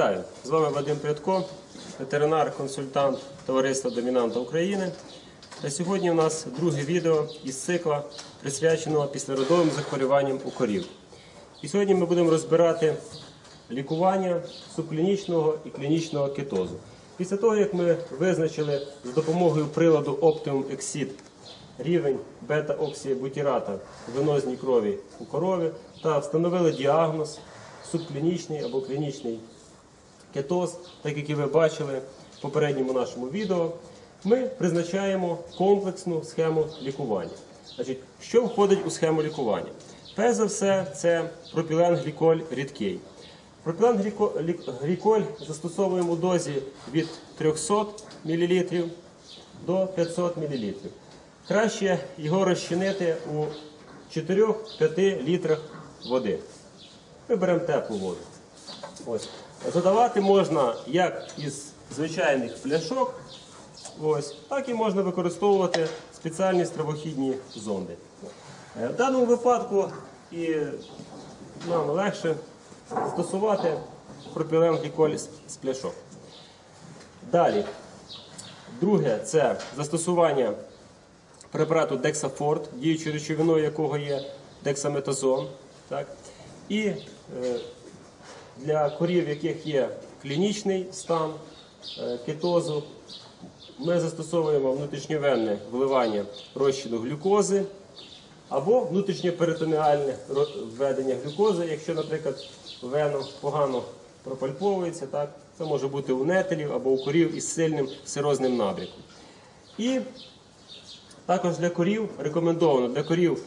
Вітаю! З вами Вадим Прядко, ветеринар-консультант Товариства Домінанта України. Та сьогодні у нас друге відео із цикла, присвяченого післяродовим захворюванням у корів. І сьогодні ми будемо розбирати лікування субклінічного і клінічного кетозу. Після того, як ми визначили з допомогою приладу Optimum Exit рівень бета-оксіабутірата в венозній крові у корові та встановили діагноз субклінічний або клінічний кетоз, так як і ви бачили в попередньому нашому відео, ми призначаємо комплексну схему лікування. Значить, що входить у схему лікування? Перш за все, це пропіленгліколь рідкий. Пропіленгліколь застосовуємо у дозі від 300 мл до 500 мл. Краще його розчинити у 4-5 літрах води. Ми беремо теплу воду. Ось. Задавати можна як із звичайних пляшок, ось, так і можна використовувати спеціальні стравохідні зонди. Е, В даному випадку і нам легше застосувати пропіленгліколь з пляшок. Далі. Друге це застосування препарату Дексафорт, діючою речовиною якого є дексаметазон. Так? І е, для корів, в яких є клінічний стан е, кетозу, ми застосовуємо внутрішньовенне вливання розчину глюкози або внутрішньоперитонеальне введення глюкози, якщо, наприклад, вену погано пропальповується, так? це може бути у нетелів або у корів із сильним сирозним набряком. І також для корів рекомендовано для корів,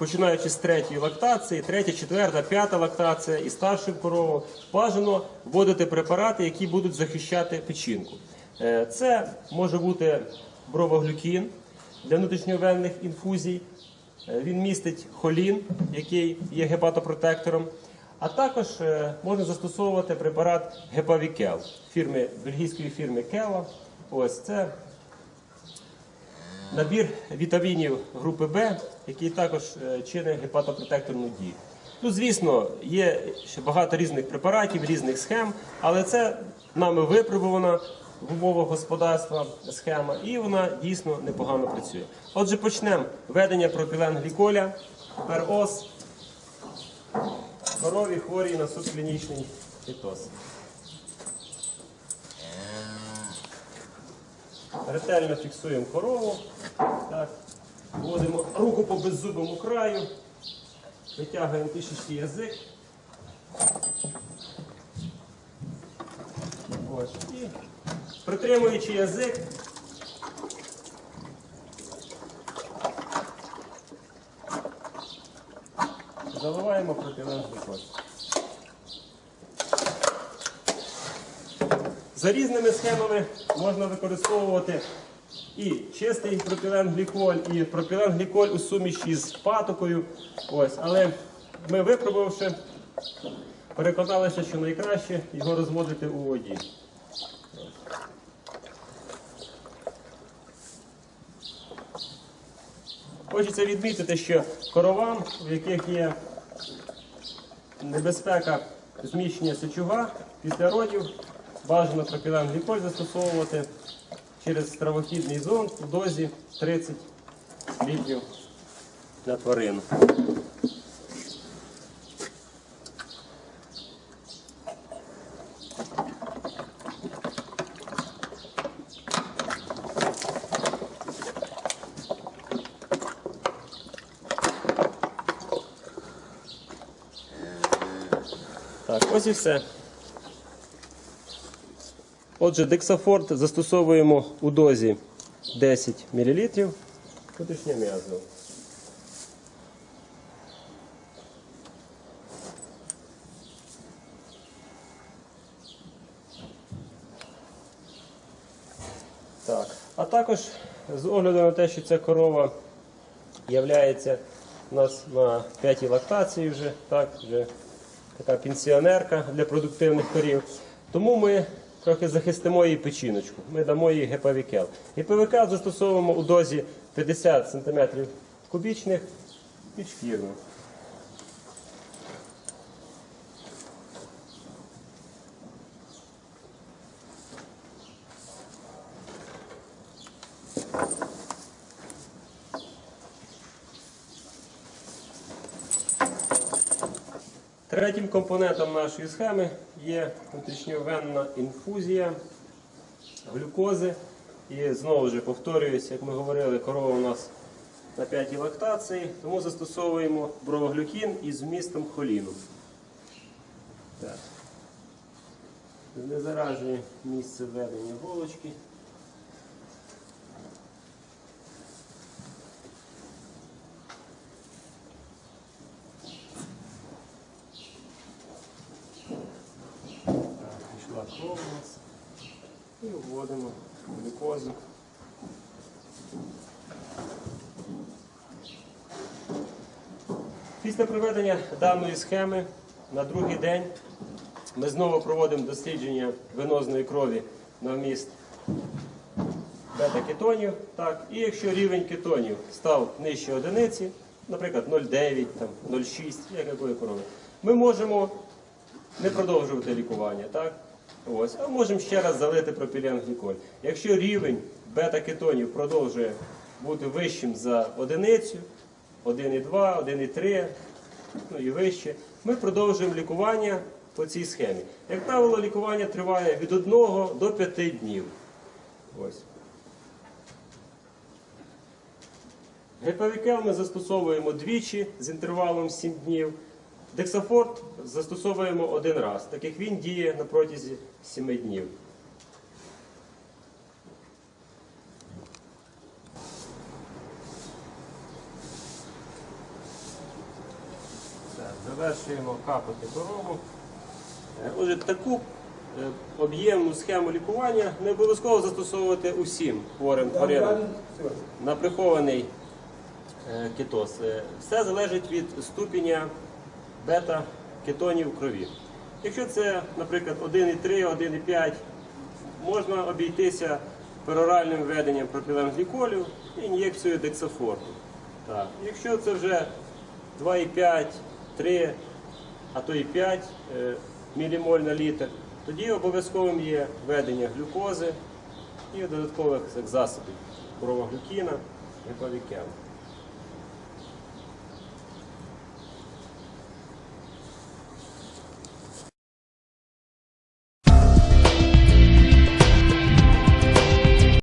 починаючи з третьої лактації, третя, четверта, п'ята лактація і старшим коровам, бажано вводити препарати, які будуть захищати печінку. Е, Це може бути бровоглюкін для внутрішньовенних інфузій. Е, Він містить холін, який є гепатопротектором. А також е, можна застосовувати препарат Гепавікел фірми бельгійської фірми Кела. Ось це набір вітамінів групи Б, який також е, чинить гепатопротекторну дію. Ну, звісно, є ще багато різних препаратів, різних схем, але це нами випробувана в умовах господарства схема, і вона дійсно непогано працює. Отже, почнемо введення пропіленгліколя, перос, корові хворі на субклінічний кетоз. Ретельно фіксуємо корову. Так. Вводимо руку по беззубому краю, витягуємо трішечки язик. Ось. І притримуючи язик, заливаємо пропіленгліколь. За різними схемами можна використовувати і чистий пропіленгліколь, і пропіленгліколь у суміші з патокою. Ось. Але ми випробувавши, переконалися, що найкраще його розводити у воді. Хочеться відмітити, що коровам, в яких є небезпека зміщення сечуга після родів, бажано пропіленгліколь застосовувати через стравохідний зонд в дозі 30 літрів на тварину. Так, ось і все. Отже, дексафорт застосовуємо у дозі 10 мл внутрішнє м'язо. Так. А також з огляду на те, що ця корова являється у нас на п'ятій лактації вже, так, вже така пенсіонерка для продуктивних корів. Тому ми трохи захистимо її печіночку. Ми дамо їй гепавікел. ГПВК застосовуємо у дозі 50 см кубічних під підшкірно. Третім компонентом нашої схеми є внутрішньовенна інфузія глюкози. І знову ж повторююсь, як ми говорили, корова у нас на п'ятій лактації, тому застосовуємо бровоглюкін із вмістом холіну. Так. Не заражує місце введення голочки. Так, кров у нас. І вводимо глюкозу. Після проведення даної схеми на другий день ми знову проводимо дослідження венозної крові на вміст бета-кетонів. І якщо рівень кетонів став нижче одиниці, наприклад 0,9, 0,6, як якої корови, ми можемо не продовжувати лікування, так? Ось, а можемо ще раз залити пропіленгліколь. Якщо рівень бета-кетонів продовжує бути вищим за одиницю, 1,2, 1,3, ну і вище, ми продовжуємо лікування по цій схемі. Як правило, лікування триває від 1 до 5 днів. Ось. Гепавікел ми застосовуємо двічі з інтервалом 7 днів. Дексафорт застосовуємо один раз, так як він діє на протязі 7 днів. Завершуємо капати корову. Е, Отже, таку е, об'ємну схему лікування не обов'язково застосовувати усім хворим тваринам на прихований е, кетоз. Все залежить від ступеня бета-кетонів в крові. Якщо це, наприклад, 1,3, 1,5, можна обійтися пероральним введенням пропіленгліколю і ін'єкцією дексафорту. Так. Якщо це вже 2,5, 3, а то і 5 е, мілімоль на літр, тоді обов'язковим є введення глюкози і додаткових засобів провоглюкіна, гепавікену.